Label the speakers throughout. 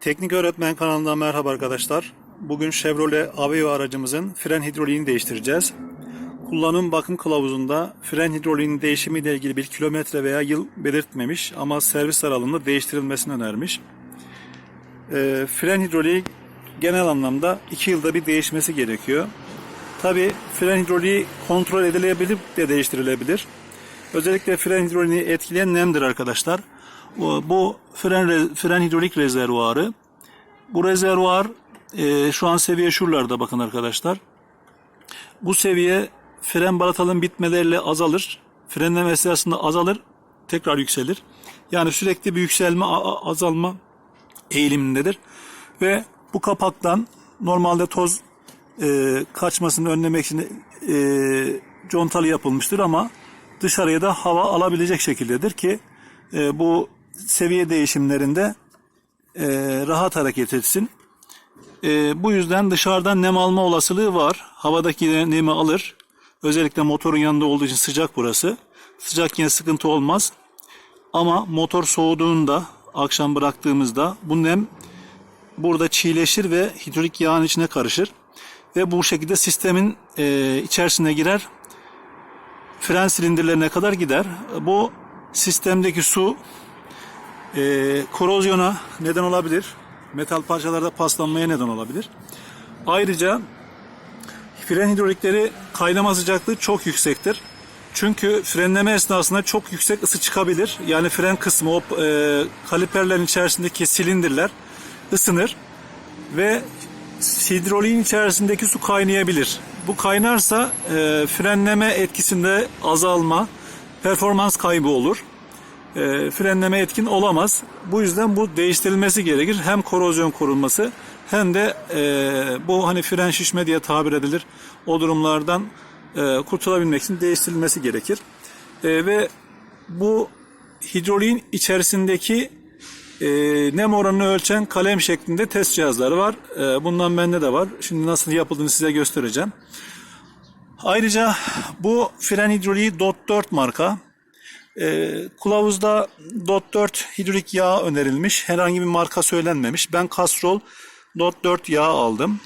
Speaker 1: Teknik Öğretmen kanalından merhaba arkadaşlar. Bugün Chevrolet Aveo aracımızın fren hidroliğini değiştireceğiz. Kullanım bakım kılavuzunda fren hidroliğinin değişimi ile ilgili bir kilometre veya yıl belirtmemiş ama servis aralığında değiştirilmesini önermiş. Ee, fren hidroliği genel anlamda 2 yılda bir değişmesi gerekiyor. Tabi fren hidroliği kontrol edilebilir de değiştirilebilir. Özellikle fren hidroliğini etkileyen nemdir arkadaşlar. Bu, fren, re- fren hidrolik rezervuarı. Bu rezervuar e, şu an seviye şuralarda bakın arkadaşlar. Bu seviye fren balatalın bitmeleriyle azalır. Frenleme esnasında azalır, tekrar yükselir. Yani sürekli bir yükselme, azalma eğilimindedir. Ve bu kapaktan normalde toz e, kaçmasını önlemek için e, contalı yapılmıştır ama dışarıya da hava alabilecek şekildedir ki e, bu seviye değişimlerinde e, rahat hareket etsin. E, bu yüzden dışarıdan nem alma olasılığı var. Havadaki nemi alır. Özellikle motorun yanında olduğu için sıcak burası. Sıcakken sıkıntı olmaz. Ama motor soğuduğunda, akşam bıraktığımızda bu nem burada çiğleşir ve hidrolik yağın içine karışır. Ve bu şekilde sistemin e, içerisine girer. Fren silindirlerine kadar gider. Bu sistemdeki su e, korozyona neden olabilir. Metal parçalarda paslanmaya neden olabilir. Ayrıca fren hidrolikleri kaynama sıcaklığı çok yüksektir. Çünkü frenleme esnasında çok yüksek ısı çıkabilir. Yani fren kısmı, o e, kaliperlerin içerisindeki silindirler ısınır ve hidroliğin içerisindeki su kaynayabilir. Bu kaynarsa e, frenleme etkisinde azalma, performans kaybı olur. E, frenleme etkin olamaz. Bu yüzden bu değiştirilmesi gerekir. Hem korozyon korunması hem de e, bu hani fren şişme diye tabir edilir. O durumlardan e, kurtulabilmek için değiştirilmesi gerekir. E, ve bu hidroliğin içerisindeki e, nem oranını ölçen kalem şeklinde test cihazları var. E, bundan bende de var. Şimdi nasıl yapıldığını size göstereceğim. Ayrıca bu fren hidroliği DOT 4 marka. E, kılavuzda DOT 4 hidrolik yağ önerilmiş. Herhangi bir marka söylenmemiş. Ben Castrol DOT 4 yağ aldım.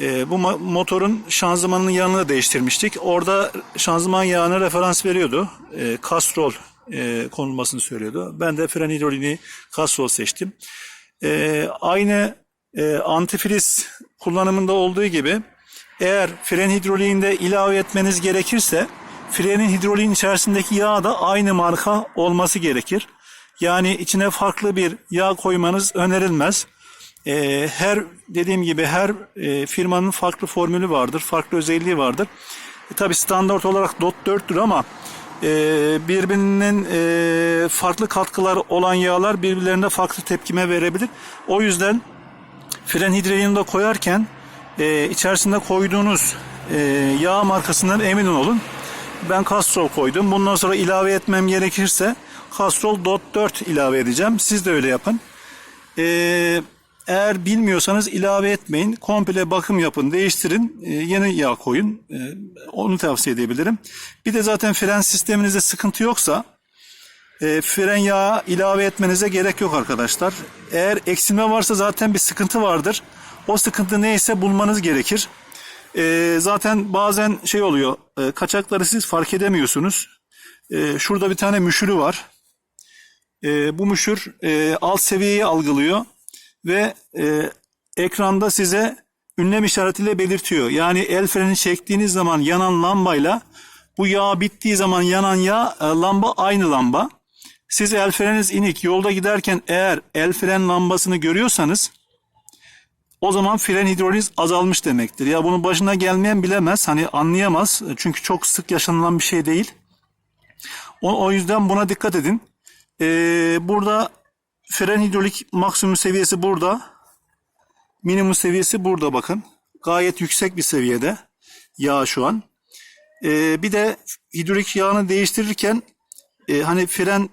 Speaker 1: E, bu motorun şanzımanının yağını da değiştirmiştik. Orada şanzıman yağına referans veriyordu. E, Castrol e, konulmasını söylüyordu. Ben de fren hidroliğini Castrol seçtim. E, aynı e, antifriz kullanımında olduğu gibi eğer fren hidroliğinde ilave etmeniz gerekirse frenin hidroliğin içerisindeki yağ da aynı marka olması gerekir. Yani içine farklı bir yağ koymanız önerilmez. Ee, her dediğim gibi her e, firmanın farklı formülü vardır, farklı özelliği vardır. E, Tabi standart olarak DOT 4'tür ama e, birbirinin e, farklı katkıları olan yağlar birbirlerine farklı tepkime verebilir. O yüzden fren hidroliğini de koyarken e, içerisinde koyduğunuz e, yağ markasından emin olun. Ben Castrol koydum. Bundan sonra ilave etmem gerekirse Castrol DOT 4 ilave edeceğim. Siz de öyle yapın. Ee, eğer bilmiyorsanız ilave etmeyin. Komple bakım yapın, değiştirin. Ee, yeni yağ koyun. Ee, onu tavsiye edebilirim. Bir de zaten fren sisteminizde sıkıntı yoksa e, fren yağı ilave etmenize gerek yok arkadaşlar. Eğer eksilme varsa zaten bir sıkıntı vardır. O sıkıntı neyse bulmanız gerekir. Ee, zaten bazen şey oluyor. e, kaçakları siz fark edemiyorsunuz. Ee, şurada bir tane müşürü var. Ee, bu müşür e, alt seviyeyi algılıyor ve e, ekranda size ünlem işaretiyle belirtiyor. Yani el freni çektiğiniz zaman yanan lambayla bu yağ bittiği zaman yanan yağ e, lamba aynı lamba. Siz el freniniz inik yolda giderken eğer el fren lambasını görüyorsanız o zaman fren hidroliz azalmış demektir. Ya bunun başına gelmeyen bilemez. Hani anlayamaz. Çünkü çok sık yaşanılan bir şey değil. O, o yüzden buna dikkat edin. Ee, burada fren hidrolik maksimum seviyesi burada. Minimum seviyesi burada bakın. Gayet yüksek bir seviyede yağ şu an. Ee, bir de hidrolik yağını değiştirirken e, hani fren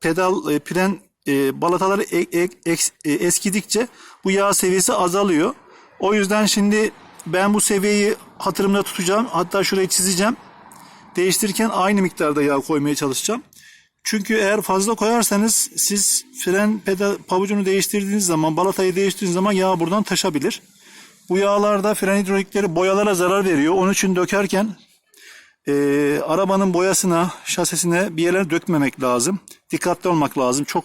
Speaker 1: pedal, e, fren e, balataları e- e- eks- e, eskidikçe bu yağ seviyesi azalıyor. O yüzden şimdi ben bu seviyeyi hatırımda tutacağım. Hatta şurayı çizeceğim. Değiştirirken aynı miktarda yağ koymaya çalışacağım. Çünkü eğer fazla koyarsanız siz fren pedal pabucunu değiştirdiğiniz zaman, balatayı değiştirdiğiniz zaman yağ buradan taşabilir. Bu yağlarda fren hidrolikleri boyalara zarar veriyor. Onun için dökerken e, arabanın boyasına, şasisine bir yerlere dökmemek lazım. Dikkatli olmak lazım. Çok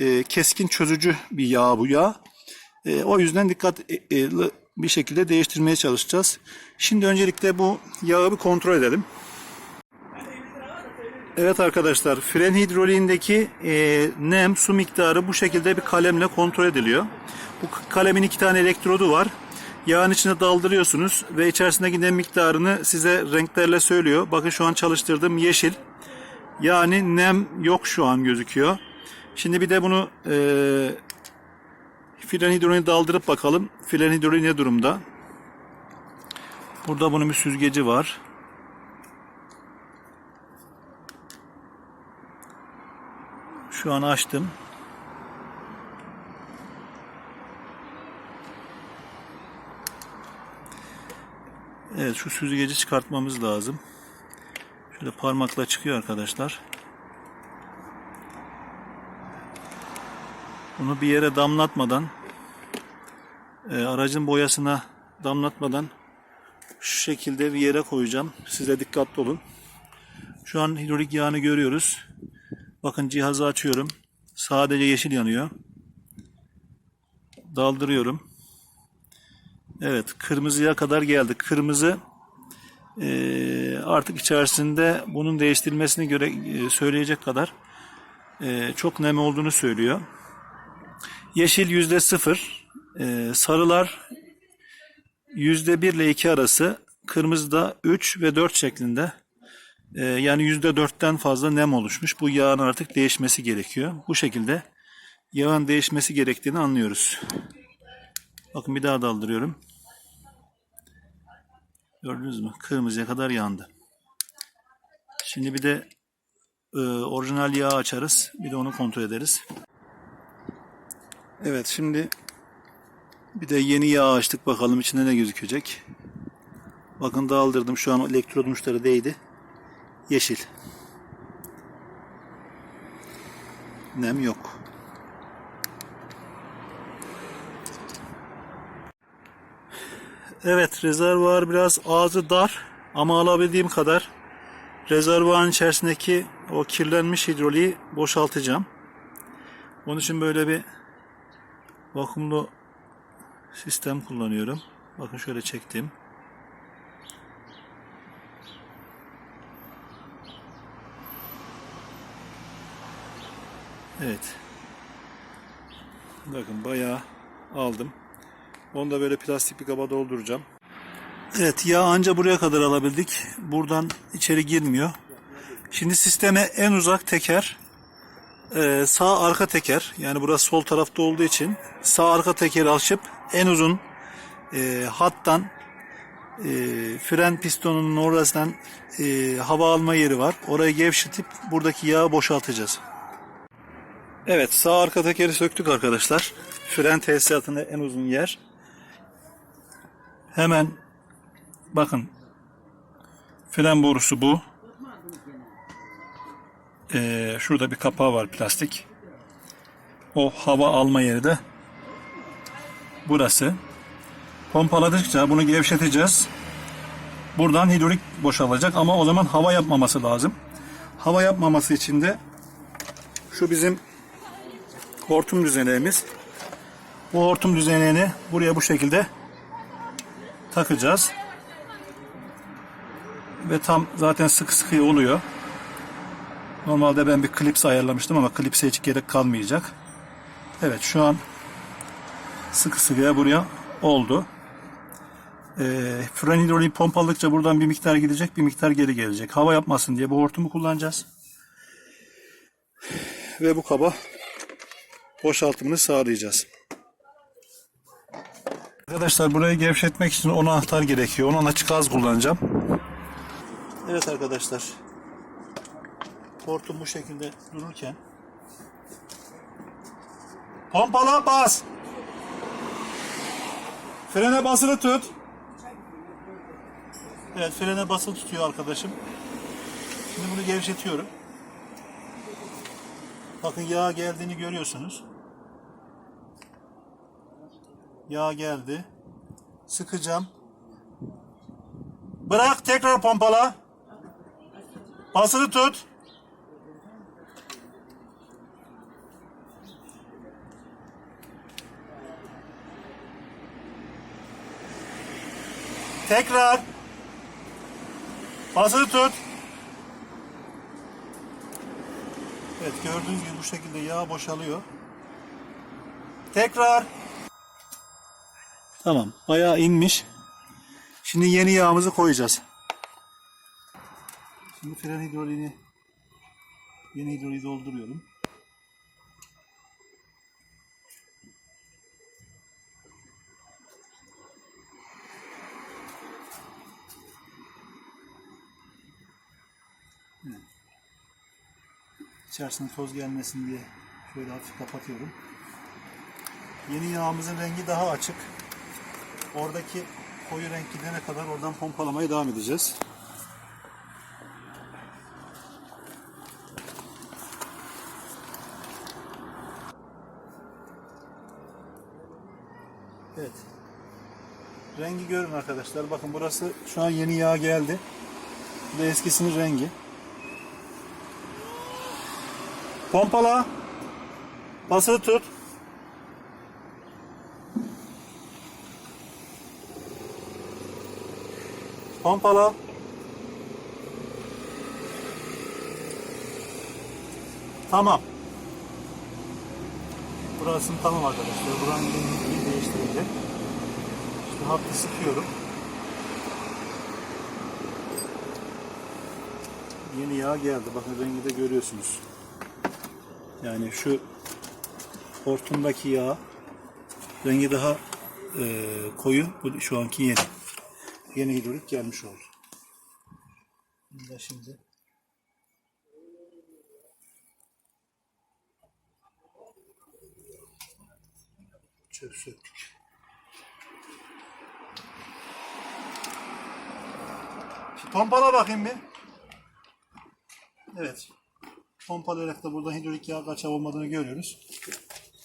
Speaker 1: e, keskin çözücü bir yağ bu yağ. E, o yüzden dikkatli bir şekilde değiştirmeye çalışacağız. Şimdi öncelikle bu yağı bir kontrol edelim. Evet arkadaşlar fren hidroliğindeki e, nem su miktarı bu şekilde bir kalemle kontrol ediliyor. Bu kalemin iki tane elektrodu var. Yağın içine daldırıyorsunuz ve içerisindeki nem miktarını size renklerle söylüyor. Bakın şu an çalıştırdığım yeşil. Yani nem yok şu an gözüküyor. Şimdi bir de bunu e, fren hidroliğine daldırıp bakalım. Fren hidroliği ne durumda? Burada bunun bir süzgeci var. Şu an açtım. Evet şu süzgeci çıkartmamız lazım. Şöyle parmakla çıkıyor arkadaşlar. Bunu bir yere damlatmadan e, aracın boyasına damlatmadan şu şekilde bir yere koyacağım. Size dikkatli olun. Şu an hidrolik yağını görüyoruz. Bakın cihazı açıyorum. Sadece yeşil yanıyor. Daldırıyorum. Evet kırmızıya kadar geldik. Kırmızı e, artık içerisinde bunun değiştirilmesini göre e, söyleyecek kadar e, çok nem olduğunu söylüyor. Yeşil yüzde sıfır. E, sarılar yüzde bir ile iki arası. Kırmızı da 3 ve 4 şeklinde. Ee, yani %4'ten fazla nem oluşmuş. Bu yağın artık değişmesi gerekiyor. Bu şekilde yağın değişmesi gerektiğini anlıyoruz. Bakın bir daha daldırıyorum. Gördünüz mü? Kırmızıya kadar yandı. Şimdi bir de e, orijinal yağı açarız. Bir de onu kontrol ederiz. Evet şimdi bir de yeni yağ açtık bakalım içinde ne gözükecek. Bakın daldırdım. Şu an elektrod uçları değdi yeşil. Nem yok. Evet rezervuar biraz ağzı dar ama alabildiğim kadar rezervuarın içerisindeki o kirlenmiş hidroliği boşaltacağım. Onun için böyle bir vakumlu sistem kullanıyorum. Bakın şöyle çektim. Evet. Bakın bayağı aldım. Onu da böyle plastik bir kaba dolduracağım. Evet yağ anca buraya kadar alabildik. Buradan içeri girmiyor. Şimdi sisteme en uzak teker e, sağ arka teker yani burası sol tarafta olduğu için sağ arka tekeri açıp en uzun e, hattan e, fren pistonunun orasından e, hava alma yeri var. Orayı gevşetip buradaki yağı boşaltacağız. Evet sağ arka tekeri söktük arkadaşlar. Fren tesisatında en uzun yer. Hemen bakın fren borusu bu. Ee, şurada bir kapağı var plastik. O hava alma yeri de burası. Pompaladıkça bunu gevşeteceğiz. Buradan hidrolik boşalacak ama o zaman hava yapmaması lazım. Hava yapmaması için de şu bizim hortum düzeneğimiz. Bu hortum düzeneğini buraya bu şekilde takacağız. Ve tam zaten sıkı sıkıya oluyor. Normalde ben bir klips ayarlamıştım ama klipse hiç gerek kalmayacak. Evet şu an sıkı sıkıya buraya oldu. E, fren hidroliği pompaladıkça buradan bir miktar gidecek bir miktar geri gelecek. Hava yapmasın diye bu hortumu kullanacağız. Ve bu kaba boşaltımını sağlayacağız. Arkadaşlar burayı gevşetmek için 10 anahtar gerekiyor. 10 açık az kullanacağım. Evet arkadaşlar. Hortum bu şekilde dururken Pompala bas. Frene basılı tut. Evet frene basılı tutuyor arkadaşım. Şimdi bunu gevşetiyorum. Bakın yağ geldiğini görüyorsunuz. Yağ geldi. Sıkacağım. Bırak tekrar pompala. Basılı tut. Tekrar. Basılı tut. Evet gördüğünüz gibi bu şekilde yağ boşalıyor. Tekrar. Tamam bayağı inmiş. Şimdi yeni yağımızı koyacağız. Şimdi fren hidroliğini yeni hidroliği dolduruyorum. İçerisine toz gelmesin diye şöyle hafif kapatıyorum. Yeni yağımızın rengi daha açık. Oradaki koyu renk gidene kadar oradan pompalamaya devam edeceğiz. Evet. Rengi görün arkadaşlar. Bakın burası şu an yeni yağ geldi. Bu da eskisinin rengi. Pompala. Basılı tut. Pompala. Tamam. Burasını tamam arkadaşlar. Buranın rengini değiştirecek. İşte hattı sıkıyorum. Yeni yağ geldi. Bakın rengi de görüyorsunuz. Yani şu hortumdaki yağ rengi daha e, koyu. Bu şu anki yeni. Yeni hidrolik gelmiş oldu. Bunu da şimdi çöp söktük. Şimdi pompala bakayım bir. Evet. Pompalayarak da burada hidrolik yağ kaçağı olmadığını görüyoruz.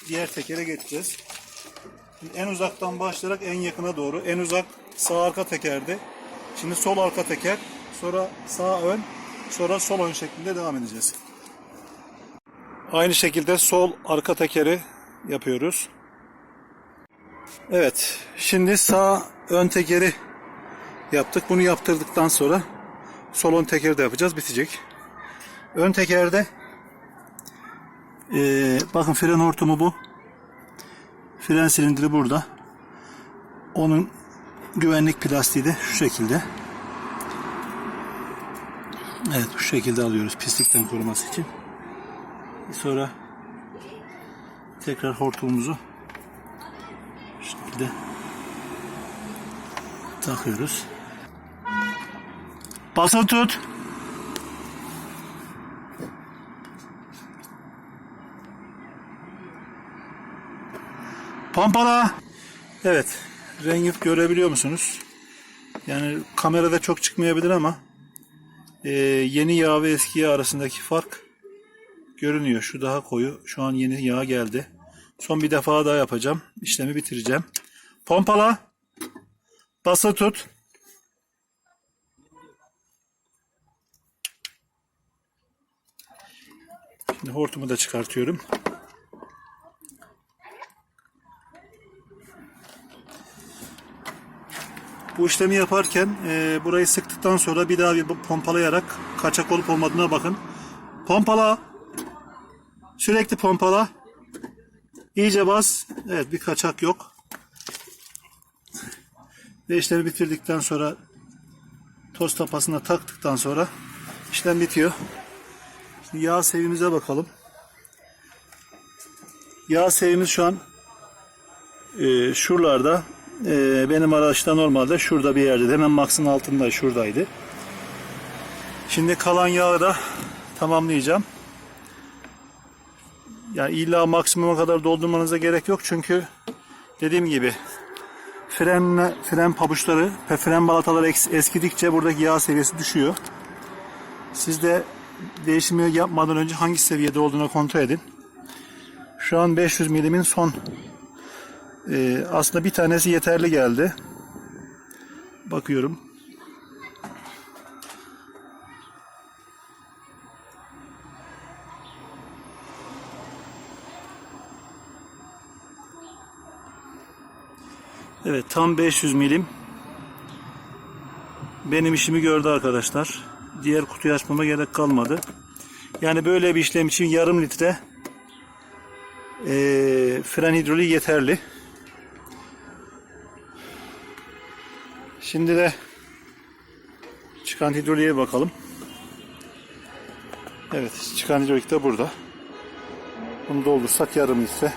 Speaker 1: Diğer tekere geçeceğiz. Şimdi en uzaktan başlayarak en yakına doğru. En uzak sağ arka tekerdi. Şimdi sol arka teker. Sonra sağ ön. Sonra sol ön şeklinde devam edeceğiz. Aynı şekilde sol arka tekeri yapıyoruz. Evet. Şimdi sağ ön tekeri yaptık. Bunu yaptırdıktan sonra sol ön tekeri de yapacağız. Bitecek. Ön tekerde eee, bakın fren hortumu bu. Fren silindiri burada. Onun güvenlik plastiği de şu şekilde. Evet bu şekilde alıyoruz pislikten koruması için. Sonra tekrar hortumumuzu şu şekilde takıyoruz. Basılı tut. Pompala. Evet. Rengi görebiliyor musunuz? Yani kamerada çok çıkmayabilir ama e, yeni yağ ve eski yağ arasındaki fark görünüyor. Şu daha koyu. Şu an yeni yağ geldi. Son bir defa daha yapacağım. İşlemi bitireceğim. Pompala. Bası tut. Şimdi hortumu da çıkartıyorum. Bu işlemi yaparken e, burayı sıktıktan sonra bir daha bir pompalayarak kaçak olup olmadığına bakın. Pompala. Sürekli pompala. İyice bas. Evet bir kaçak yok. Ve işlemi bitirdikten sonra toz tapasına taktıktan sonra işlem bitiyor. Şimdi yağ sevimize bakalım. Yağ sevimiz şu an e, şuralarda ee, benim araçta normalde şurada bir yerde. Hemen Max'ın altında şuradaydı. Şimdi kalan yağı da tamamlayacağım. Yani illa maksimuma kadar doldurmanıza gerek yok çünkü dediğim gibi fren fren pabuçları ve fren balataları es- eskidikçe buradaki yağ seviyesi düşüyor. Siz de değişimi yapmadan önce hangi seviyede olduğunu kontrol edin. Şu an 500 milimin son e, aslında bir tanesi yeterli geldi. Bakıyorum. Evet tam 500 milim benim işimi gördü arkadaşlar. Diğer kutuyu açmama gerek kalmadı. Yani böyle bir işlem için yarım litre eee fren hidroliği yeterli. Şimdi de çıkan hidroliğe bakalım. Evet çıkan hidrolik de burada. Bunu doldursak yarım litre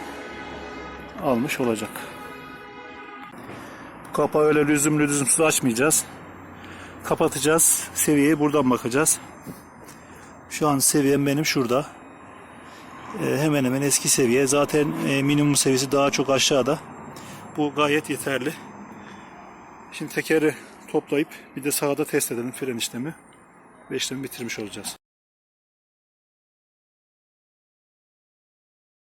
Speaker 1: almış olacak. Bu kapağı öyle lüzumlu lüzumsuz açmayacağız. Kapatacağız. Seviyeye buradan bakacağız. Şu an seviyem benim şurada. Ee, hemen hemen eski seviye. Zaten e, minimum seviyesi daha çok aşağıda. Bu gayet yeterli. Şimdi tekeri toplayıp bir de sağda test edelim fren işlemi. Ve işlemi bitirmiş olacağız.